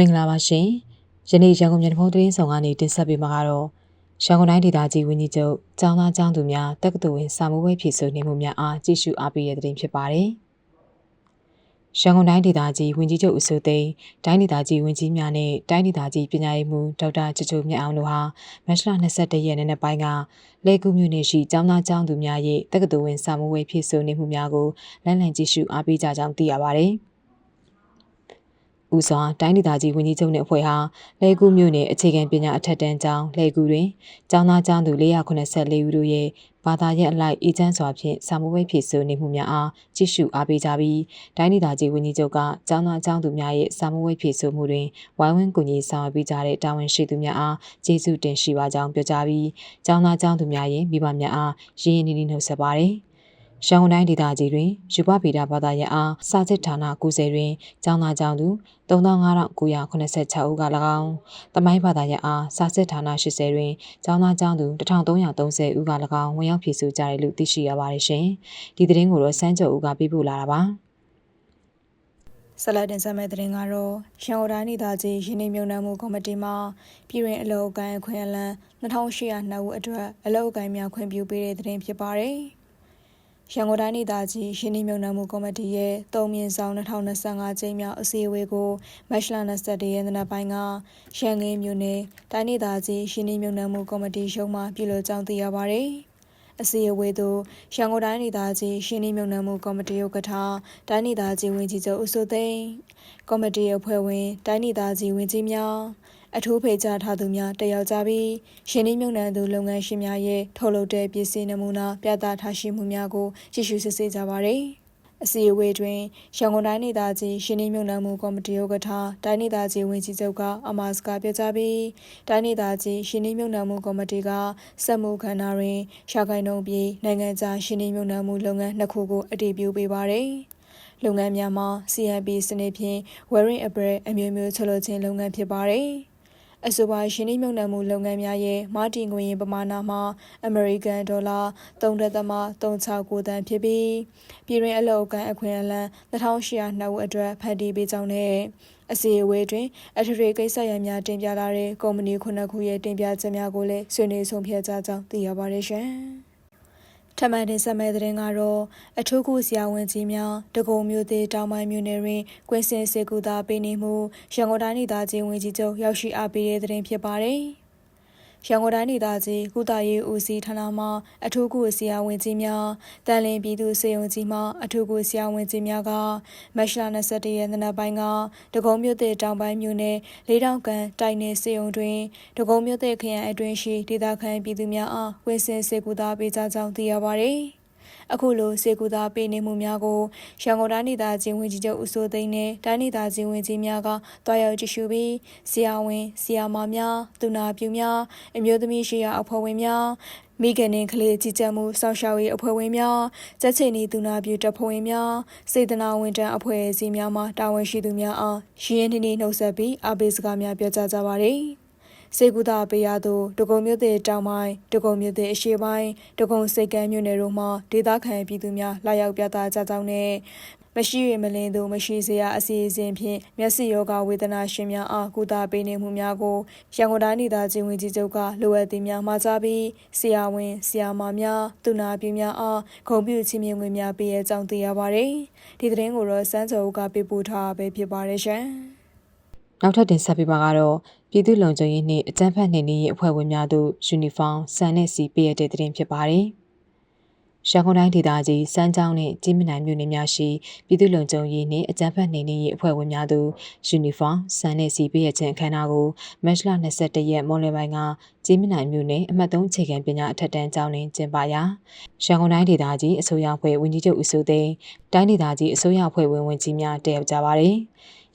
မင်္ဂလာပါရှင်ယနေ့ရန်ကုန်မြို့ဖုံးသတင်းဆောင်ကနေတင်ဆက်ပေးမှာကတော့ရန်ကုန်တိုင်းဒေသကြီးဝန်ကြီးချုပ်ကျောင်းသားကျောင်းသူများတက္ကသိုလ်ဝင်စာမှုဝဲဖြည့်ဆို့နေမှုများအားကြည့်ရှုအားပေးရတဲ့တင်ဖြစ်ပါတယ်ရန်ကုန်တိုင်းဒေသကြီးဝန်ကြီးချုပ်ဦးစိုးသိန်းတိုင်းဒေသကြီးဝန်ကြီးများနဲ့တိုင်းဒေသကြီးပညာရေးမှူးဒေါက်တာချစ်ချိုမြတ်အောင်တို့ဟာမတ်လ22ရက်နေ့နေ့ပိုင်းကလေကူးမြို့နယ်ရှိကျောင်းသားကျောင်းသူများရဲ့တက္ကသိုလ်ဝင်စာမှုဝဲဖြည့်ဆို့နေမှုများကိုလမ်းလည်ကြည့်ရှုအားပေးကြကြောင်းသိရပါတယ်။ ဦးစွာတိုင်းဒေသကြီးဝန်ကြီးချုပ်နဲ့အဖွဲ့ဟာလဲကူမြို့နယ်အခြေခံပညာအထက်တန်းကျောင်းလဲကူတွင်ကျောင်းသားကျောင်းသူ484ဦးတို့ရဲ့ဘာသာရပ်အလိုက်အေဂျင့်စွာဖြင့်စာမိုးဝဲဖြည့်ဆို့နေမှုများအားကြည့်ရှုအားပေးကြပြီးတိုင်းဒေသကြီးဝန်ကြီးချုပ်ကကျောင်းသားကျောင်းသူများရဲ့စာမိုးဝဲဖြည့်ဆို့မှုတွင်ဝိုင်းဝန်းကူညီဆောင်ရွက်ပေးကြတဲ့တာဝန်ရှိသူများအားကျေးဇူးတင်ရှိပါကြောင်းပြောကြားပြီးကျောင်းသားကျောင်းသူများရဲ့မိဘများအားရင်းရင်းနှီးနှီးနှုတ်ဆက်ပါတယ်။ ရန်ကုန်တိုင်းဒေသကြီးတွင်ယူပဗေဒဘာသာရပ်အားစာစစ်ဌာန90တွင်ကျောင်းသားကျောင်းသူ3986ဦးက၎င်းတမိုင်းဘာသာရပ်အားစာစစ်ဌာန80တွင်ကျောင်းသားကျောင်းသူ1330ဦးက၎င်းဝင်ရောက်ဖြည့်ဆို့ကြတယ်လို့သိရှိရပါတယ်ရှင်ဒီသတင်းကိုတော့စန်းကျော်ဦးကပေးပို့လာတာပါဆက်လက်တင်ဆက်မယ့်သတင်းကတော့ရန်ကုန်တိုင်းဒေသကြီးရင်းနှီးမြှုပ်နှံမှုကော်မတီမှပြည်တွင်အလုပ်အကိုင်အခွင့်အလမ်း2800ဦးအတွက်အလုပ်အကိုင်များခွင့်ပြုပေးတဲ့သတင်းဖြစ်ပါတယ်။ ရန်ကုန်တိုင်းဒေသကြီးရင်းနှီးမြှုပ်နှံမှုကော်မတီရဲ့တုံမြင့်ဆောင်2025ကျင်းမြောက်အစည်းအဝေးကိုမတ်လ21ရက်နေ့ပိုင်းကရန်ကုန်မြို့နယ်တိုင်းဒေသကြီးရင်းနှီးမြှုပ်နှံမှုကော်မတီရုံးမှပြုလုပ်ကြောင်းသိရပါဗျ။အစည်းအဝေးသို့ရန်ကုန်တိုင်းဒေသကြီးရှင်းနှီးမြှုပ်နှံမှုကော်မတီဥက္ကဋ္ဌတိုင်းဒေသကြီးဝန်ကြီးချုပ်ဦးစိုးသိန်းကော်မတီအဖွဲ့ဝင်တိုင်းဒေသကြီးဝန်ကြီးများ အထူးဖေကြားထားသူများတက်ရောက်ကြပြီးရှင်းနှီးမြုံနှံသူလုပ်ငန်းရှင်များရဲ့ထုတ်လုပ်တဲ့ပစ္စည်းနမူနာပြသထားရှိမှုများကိုကြည့်ရှုစစ်ဆေးကြပါရယ်အစည်းအဝေးတွင်ရန်ကုန်တိုင်းဒေသကြီးရှင်းနှီးမြုံနှံမှုကော်မတီဥက္ကဋ္ဌတိုင်းဒေသကြီးဝန်ကြီးချုပ်ကအမတ်စကားပြောကြားပြီးတိုင်းဒေသကြီးရှင်းနှီးမြုံနှံမှုကော်မတီကစက်မှုခန္ဓာတွင်ရှာကိုင်နှုံပြီးနိုင်ငံခြားရှင်းနှီးမြုံနှံမှုလုပ်ငန်းနှစ်ခုကိုအတည်ပြုပေးပါရယ်လုပ်ငန်းများမှာ CNP စနစ်ဖြင့် wearing apparel အမျိုးမျိုးချလို့ခြင်းလုပ်ငန်းဖြစ်ပါတယ်။ အဆိုပါရှင်းနှိမ့်မြုံနှံမှုလုပ်ငန်းများရဲ့မာတင်ငွေရင်ပမာဏမှာအမေရိကန်ဒေါ်လာ3.36တန်ဖြစ်ပြီးပြည်တွင်းအလုပ်အကန့်အခွင့်အလမ်း2800ဦးအတွက်ဖန်တီးပေးကြောင်းနဲ့အစီအဝေးတွင်အထရေကိစ္စရပ်များတင်ပြလာတဲ့ကုမ္ပဏီခုနှစ်ခုရဲ့တင်ပြချက်များကိုလည်းဆွေးနွေးဆုံးဖြတ်ကြကြောင်းသိရပါတယ်ရှင်။ ထမန်တင်ဆက်မဲ့တဲ့ကတော့အထူးကုဆရာဝန်ကြီးများတကုံမျိုးသေးတောင်ပိုင်းမြို့နယ်တွင်ကွင်းစင်စေကူတာပေးနေမှုရန်ကုန်တိုင်းဒေသကြီးဝန်ကြီးချုပ်ရောက်ရှိအားပေးတဲ့တဲ့ဖြစ်ပါတယ်။ ရန်ကုန်တိုင်းဒေသကြီးကုသရေးဦးစီးဌာနမှအထူးကုဆရာဝန်ကြီးများတန်လင်းပြည်သူ့စေယုံကြီးမှအထူးကုဆရာဝန်ကြီးများကမတ်လ21ရက်နေ့နက်ပိုင်းကဒဂုံမြို့သစ်တောင်ပိုင်းမြို့နယ်လေးတောင်ကန်တိုင်နယ်စေယုံတွင်ဒဂုံမြို့သစ်ခရိုင်အတွင်းရှိဒေသခံပြည်သူများအားဝင်းစင်စေကူတာပေးကြကြောင်းသိရပါသည်။ အခုလိုစေကူသားပေးနေမှုများကိုရန်ကုန်တိုင်းဒေသကြီးဝန်ကြီးချုပ်ဦးစိုးသိန်းနဲ့တိုင်းဒေသကြီးဝန်ကြီးများကတွားရောက်ကြည့်ရှုပြီးဆရာဝန်ဆရာမများသူနာပြုများအမျိုးသမီးရှိရာအဖွဲ့ဝင်များမိခင်နဲ့ကလေးကြီးကြပ်မှုစောင့်ရှောက်ရေးအဖွဲ့ဝင်များစက်ချိန်ဤသူနာပြုတပ်ဖွဲ့ဝင်များစေတနာဝန်ထမ်းအဖွဲ့အစည်းများမှတာဝန်ရှိသူများအားရင်းနှီးနှီးနှုတ်ဆက်ပြီးအပိစကားများပြောကြားကြပါသည် စေကူတာပေးရသူဒဂုံမြို့သစ်တောင်ပိုင်းဒဂုံမြို့သစ်အရှေ့ပိုင်းဒဂုံစိတ်ကမ်းမြို့နယ်တို့မှဒေသခံပြည်သူများလာရောက်ပြသကြကြောင်းနဲ့မရှိရမလင်းသူမရှိစရာအစီအစဉ်ဖြင့်မျက်စိယောဂဝေဒနာရှင်များအားကုသပေးနေမှုများကိုရန်ကုန်တိုင်းဒေသကြီးဝန်ကြီးချုပ်ကလိုအပ်သည်များမှာကြားပြီးဆရာဝန်ဆရာမများသူနာပြုများအားဂုဏ်ပြုချီးမြှင့်ငွေများပေးရကြောင်းသိရပါတယ်ဒီသတင်းကိုတော့စန်းစောဦးကပေးပို့ထားပဲဖြစ်ပါတယ်ရှင် နောက်ထပ်တင်ဆက်ပေးပါကတော့ပြည်သူ့လုံခြုံရေးနှင့်အကြမ်းဖက်နှိမ်နင်းရေးအဖွဲ့ဝင်များတို့ယူနီဖောင်းစံနဲ့စီပေးရတဲ့တင်ဖြစ်ပါတယ်။ရန်ကုန်တိုင်းဒေသကြီးစမ်းချောင်းနှင့်ကြီးမနိုင်မြို့နယ်များရှိပြည်သူ့လုံခြုံရေးနှင့်အကြမ်းဖက်နှိမ်နင်းရေးအဖွဲ့ဝင်များတို့ယူနီဖောင်းစံနဲ့စီပေးရခြင်းအခမ်းအနားကိုမတ်လ22ရက်မွန်လယ်ပိုင်းကကြီးမနိုင်မြို့နယ်အမှတ်3အခြေခံပညာအထက်တန်းကျောင်းတွင်ကျင်းပရာရန်ကုန်တိုင်းဒေသကြီးအစိုးရအဖွဲ့ဝန်ကြီးချုပ်ဦးစိုးသိန်းတိုင်းဒေသကြီးအစိုးရအဖွဲ့ဝင်ဝင်ကြီးများတက်ရောက်ကြပါတယ်။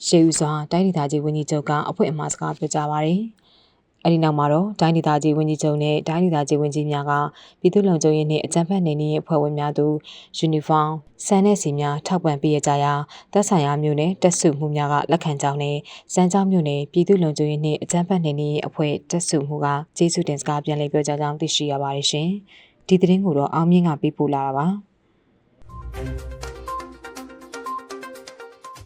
ရှေးဦးစွာတိုင်းဒေသကြီးဝန်ကြီးချုပ်ကအဖွဲ့အမှားစကားပြောကြားပါတယ်။အဲဒီနောက်မှာတော့တိုင်းဒေသကြီးဝန်ကြီးချုပ်နဲ့တိုင်းဒေသကြီးဝန်ကြီးများကပြည်သူ့လုံခြုံရေးနှင့်အကြမ်းဖက်နေနည်းအဖွဲ့ဝင်များတို့ယူနီဖောင်းစံနဲ့စီများထောက်ပံ့ပေးရကြရာတပ်ဆိုင်ရာမျိုးနဲ့တက်စုမှုများကလက်ခံကြောင်းနဲ့စံကြောင်းမျိုးနဲ့ပြည်သူ့လုံခြုံရေးနှင့်အကြမ်းဖက်နေနည်းအဖွဲ့တက်စုမှုကကျေးဇူးတင်စကားပြန်လည်ပြောကြားကြောင်းသိရှိရပါတယ်ရှင်။ဒီသတင်းကိုတော့အောင်မြင့်ကပေးပို့လာတာပါ။